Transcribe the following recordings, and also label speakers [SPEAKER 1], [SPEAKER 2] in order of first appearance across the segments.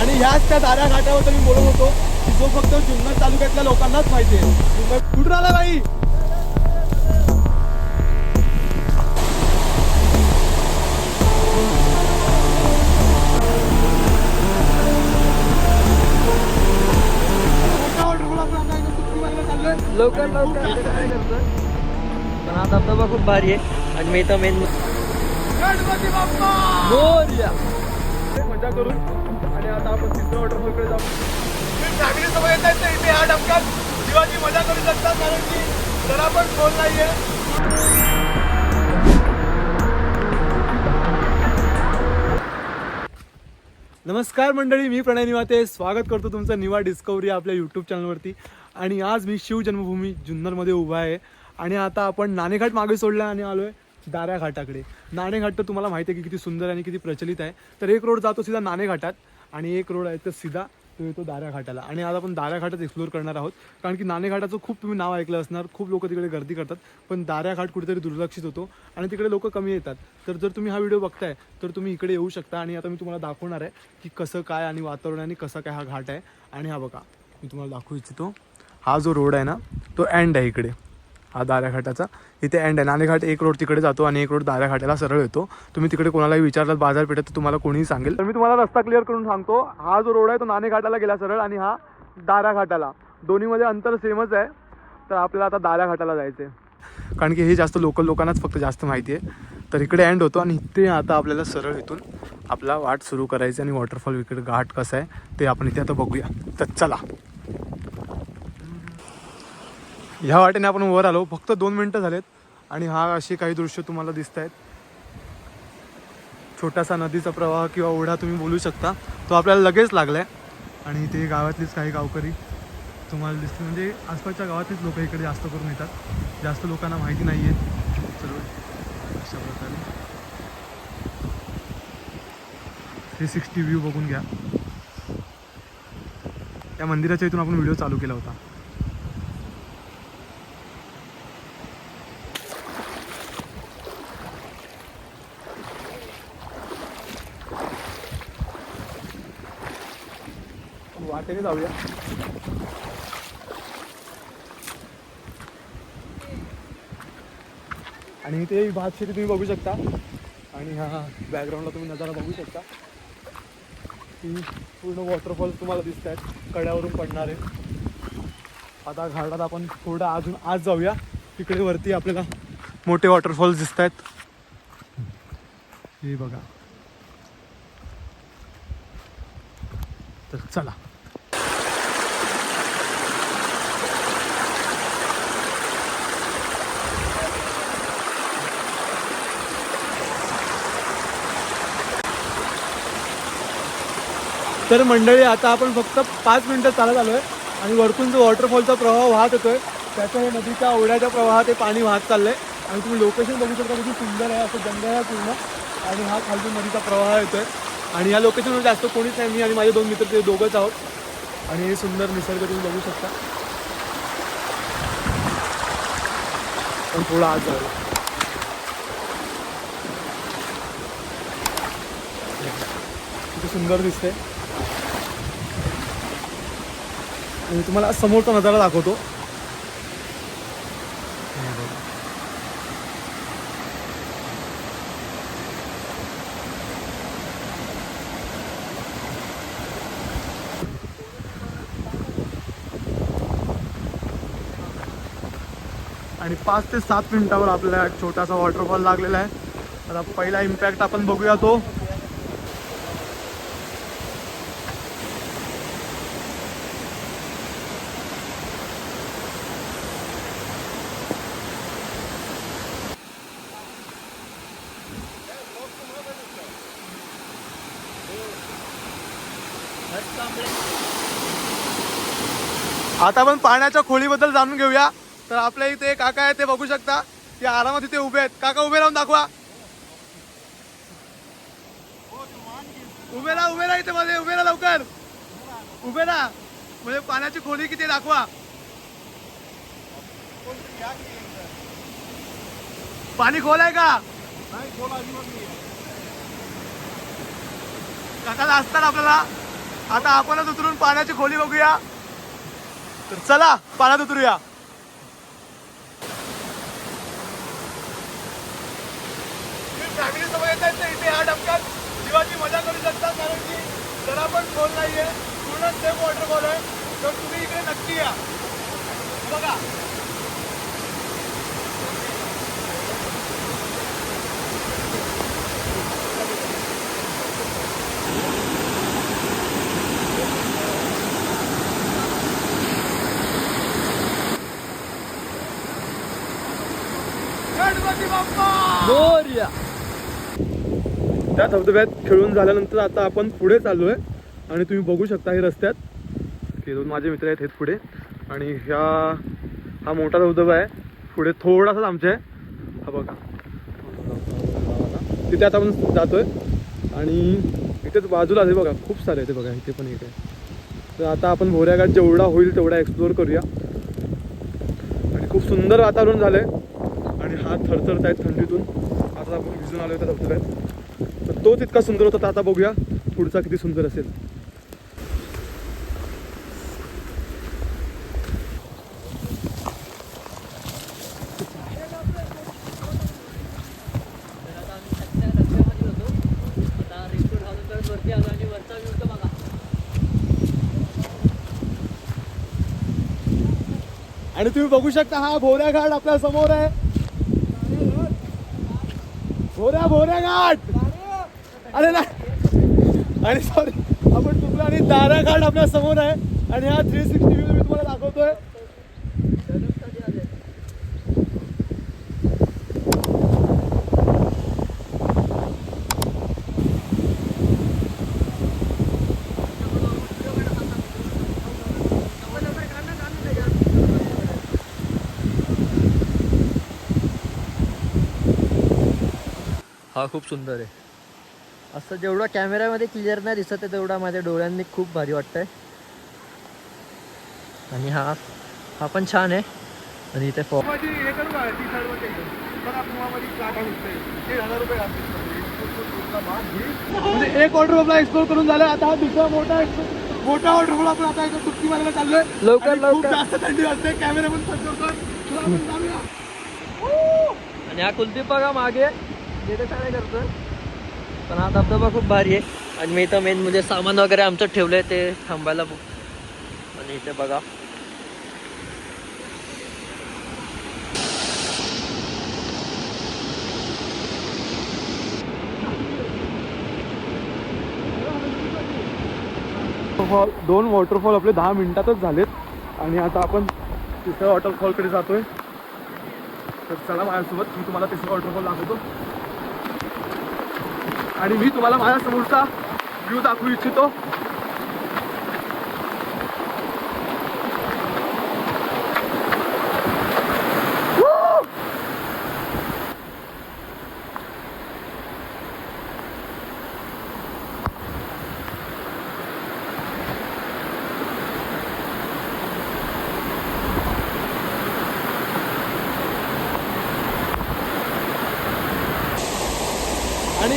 [SPEAKER 1] आणि ह्याच त्या दाऱ्या घाटावर मी बोलत होतो की जो फक्त जुन्नर तालुक्यातल्या लोकांनाच माहिती आहे. जुन्नर कुठून आला बाई?
[SPEAKER 2] लवकर लवकर. पण हा धबधबा खूप भारी आहे. आणि मी तर मेन
[SPEAKER 1] मजा करून आता आपण तिसऱ्या वॉटरफॉलकडे जाऊ तुम्ही फॅमिली सोबत येत इथे ह्या डबक्यात जीवाची मजा करू शकता कारण की जरा पण खोल नाहीये. नमस्कार मंडळी मी प्रणय निवाते. स्वागत करतो तुमचं निवा डिस्कवरी आपल्या यूट्यूब चॅनलवरती आणि आज मी शिव जन्मभूमी जुन्नरमध्ये उभा आहे. आणि आता आपण नाणेघाट मागे सोडला आणि आलो आहे दाऱ्या घाटाकडे. नाणेघाट तर तुम्हाला माहिती आहे की किती सुंदर आणि किती प्रचलित आहे. तर एक रोड जातो सीधा नाणेघाटात. आणि एक रोड आहे तर सीधा तो येतो दाऱ्या घाटाला. आणि आज आपण दाऱ्या घाटात एक्सप्लोर करणार आहोत. कारण की नाणेघाटाचं खूप तुम्ही नाव ऐकलं असणार. खूप लोक तिकडे गर्दी करतात. पण दाऱ्या घाट कुठेतरी दुर्लक्षित होतो. आणि तिकडे लोक कमी येतात. तर जर तुम्ही हा व्हिडिओ बघताय तर तुम्ही इकडे येऊ शकता. आणि आता मी तुम्हाला दाखवणार आहे की कसं काय आणि वातावरण आणि कसा काय हा घाट आहे. आणि हा बघा मी तुम्हाला दाखवू इच्छितो. हा जो रोड आहे ना तो एंड आहे इकडे. हा दाऱ्या घाटाचा. इथे एंड आहे. नाणेघाट एक रोड तिकडे जातो आणि एक रोड दाऱ्या घाटाला सरळ येतो. तुम्ही तिकडे कोणालाही विचारलात बाजारपेठेत तर तुम्हाला कोणीही सांगेल. तर मी तुम्हाला रस्ता क्लिअर करून सांगतो. हा जो रोड आहे तो नाणेघाटाला गेला सरळ आणि हा दाऱ्या घाटाला. दोन्हीमध्ये अंतर सेमच आहे. तर आपल्याला आता दाऱ्या घाटाला जायचं आहे कारण की हे जास्त लोकल लोकांनाच फक्त जास्त माहिती आहे. तर इकडे एंड होतो आणि इथे आता आपल्याला सरळ इथून आपला वाट सुरू करायची आणि वॉटरफॉल इकडे घाट कसं आहे ते आपण इथे आता बघूया. तर चला. ह्या वाटेने आपण वर आलो. फक्त दोन मिनटं झालेत आणि हा असे काही दृश्य तुम्हाला दिसत आहेत छोटासा नदीचा प्रवाह किंवा ओढा तुम्ही बोलू शकता. तो आपल्याला लगेच लागलाय. आणि इथे गावातलीच काही गावकरी तुम्हाला दिसते म्हणजे आसपासच्या गावातलीच लोक इकडे जास्त करून येतात. जास्त लोकांना माहिती नाही आहे सर्व अशा प्रकारे. थ्री सिक्स्टी व्ह्यू बघून घ्या. त्या मंदिराच्या इथून आपण व्हिडिओ चालू केला होता. वाटेने जाऊया. आणि इथे भात शेती तुम्ही बघू शकता. आणि हा बॅकग्राऊंडला तुम्ही नजारा बघू शकता. की पूर्ण वॉटरफॉल तुम्हाला दिसत आहेत कड्यावरून पडणारे. आता घाटात आपण थोडं अजून आज जाऊया. तिकडे वरती आपल्याला मोठे वॉटरफॉल्स दिसत आहेत हे बघा. तर चला. तर मंडळी आता आपण फक्त पाच मिनिटं चालत आलो आहे आणि वरतून जो वॉटरफॉलचा प्रवाह वाहत येतोय त्याच्या नदीच्या ओढ्याच्या प्रवाहात ते पाणी वाहत चाललंय. आणि तुम्ही लोकेशन बघू शकता किती सुंदर आहे असं जंगल आहे पूर्ण. आणि हा खालतून नदीचा प्रवाह येतोय. आणि या लोकेशनवर जास्त कोणीच नाही मी आणि माझे दोन मित्र ते दोघंच आहोत. आणि हे सुंदर निसर्ग तुम्ही बघू शकता. पण थोडा आज जाऊया. सुंदर दिसतंय. मी तुम्हाला समोरचा नजारा दाखवतो. आणि पाच ते सात मिनिटावर आपल्याला छोटासा वॉटरफॉल लागलेला आहे. आता पहिला इम्पॅक्ट आपण बघूया तो. आता आपण पाण्याच्या खोलीबद्दल जाणून घेऊया. तर आपल्या इथे काका आहे ते बघू शकता. ते आरामात इथे उभे आहेत. काका उभे राहून दाखवा. उभे राहा उभे राहा इथे मध्ये. उभे राहा लवकर. उभे राहा. म्हणजे पाण्याची खोली किती दाखवा. पाणी खोल आहे का? काका असतात आपल्याला. आता आपणच उतरून पाण्याची खोली बघूया. तर चला पाण्यात उतरूया. फॅमिली सोबत येतात तर इथे ह्या डबक्यात. जीवाची मजा करू शकता कारण की जरा पण खोल नाहीये. पूर्ण सेफ वॉटरफॉल आहे. तर तुम्ही इकडे नक्की या. बघा. गणपती त्या धबधब्यात खेळून झाल्यानंतर आता आपण पुढे चाललोय. आणि तुम्ही बघू शकता हे रस्त्यात. हे दोन माझे मित्र आहेत हेच पुढे. आणि ह्या हा मोठा धबधबा आहे. पुढे थोडासाच आमच्या आहे. हा बघा. तिथे आता आपण जातोय. आणि इथेच बाजूला आहे बघा. खूप सारे आहे ते बघा. इथे पण एक आहे. तर आता आपण भोऱ्याघाट जेवढा होईल तेवढा एक्सप्लोअर करूया. आणि खूप सुंदर वातावरण झालं आहे हात थरथरत आहेत थंडीतून. आता आपण भिजून आलो त्या धबधब्यात. तर तो तितका सुंदर होता तर आता बघूया पुढचा किती सुंदर असेल.
[SPEAKER 2] वरती आणि वरचा
[SPEAKER 1] आणि तुम्ही बघू शकता हा भोऱ्या घाट आपल्यासमोर आहे. भोऱ्या भोऱ्या घाट. अरे ना आणि सॉरी आपण चुकलो आणि दारा घाट आपल्यासमोर आहे. आणि हा थ्री सिक्स्टी व्ह्यू मी तुम्हाला दाखवतोय.
[SPEAKER 2] हा खूप सुंदर आहे. असं जेवढं कॅमेऱ्यामध्ये क्लिअर नाही दिसत आहे तेवढा माझ्या डोळ्यांनी खूप भारी वाटतंय. आणि हा हा पण छान आहे. आणि इथे फॉ
[SPEAKER 1] हे करू का टी शर्टमध्ये म्हणजे एक वॉटरफॉल एक्सप्लोर करून झालं. आता हा दुसरा मोठा मोठा वॉटरफॉल आपण आता इथं सुट्टी मारायला चाललोय.
[SPEAKER 2] लवकर, लवकर.
[SPEAKER 1] जास्त थंडी असते. कॅमेरा पण.
[SPEAKER 2] आणि हा कुलदीप बघा मागे. तिथे काय करतोय. पण हा धबधबा खूप भारी आहे. आणि मी इथं मेन म्हणजे सामान वगैरे आमचं ठेवलंय ते थांबायला आणि इथे बघा.
[SPEAKER 1] वॉटरफॉल दोन वॉटरफॉल आपले दहा मिनिटातच झालेत. आणि आता आपण तिसऱ्या वॉटरफॉलकडे जातोय. तर चला माझ्यासोबत मी तुम्हाला तिसरा वॉटरफॉल दाखवतो. आणि मी तुम्हाला माझ्या समोरचा व्ह्यू दाखवू इच्छितो.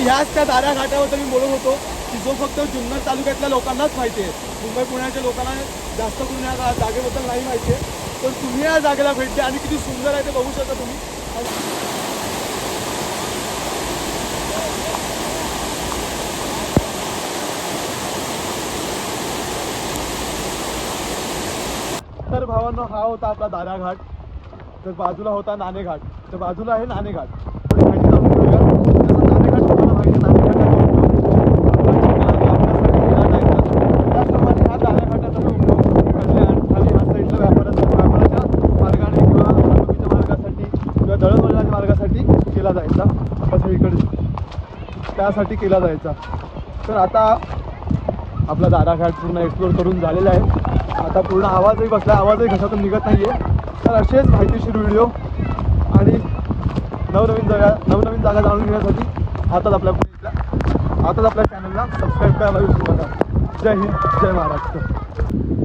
[SPEAKER 1] ह्याच त्या दाऱ्या घाटावर मी बोलत होतो की जो फक्त जुन्नर तालुक्यातल्या लोकांनाच माहिती आहे. मुंबई पुण्याच्या लोकांना जास्त करून या जागेबद्दल नाही माहिती आहे. तर तुम्ही या जागेला भेट द्या आणि किती सुंदर आहे ते बघू शकता तुम्ही. तर भावांनो हा होता आपला दाराघाट. तर बाजूला होता नाणेघाट. तर बाजूला आहे नाणेघाट घाट आपण खाली जाऊन घेऊया. जसं नाणे घाट तुम्हाला माहिती आहे, नाणे घाटाचा उपयोग त्याचप्रमाणे हा दारा घाटाचा उपयोग कल्याण खाली ह्या साईडला व्यापाराच्या व्यापाराच्या मार्गाने किंवा वाहतुकीच्या मार्गासाठी किंवा दळणवळणाच्या मार्गासाठी केला जायचा. आपल्या त्यासाठी केला जायचा. तर आता आपला दाराघाट पूर्ण एक्सप्लोर करून झालेला आहे. आता पूर्ण आवाजही बसला आवाजही घशातून निघत नाही आहे तर असेच माहितीशीर व्हिडिओ आणि नवनवीन जागा नवनवीन जागा जाणून घेण्यासाठी आताच आपल्या आताच आपल्या चॅनलला सबस्क्राईब करायला विसरू नका. जय हिंद जय महाराष्ट्र.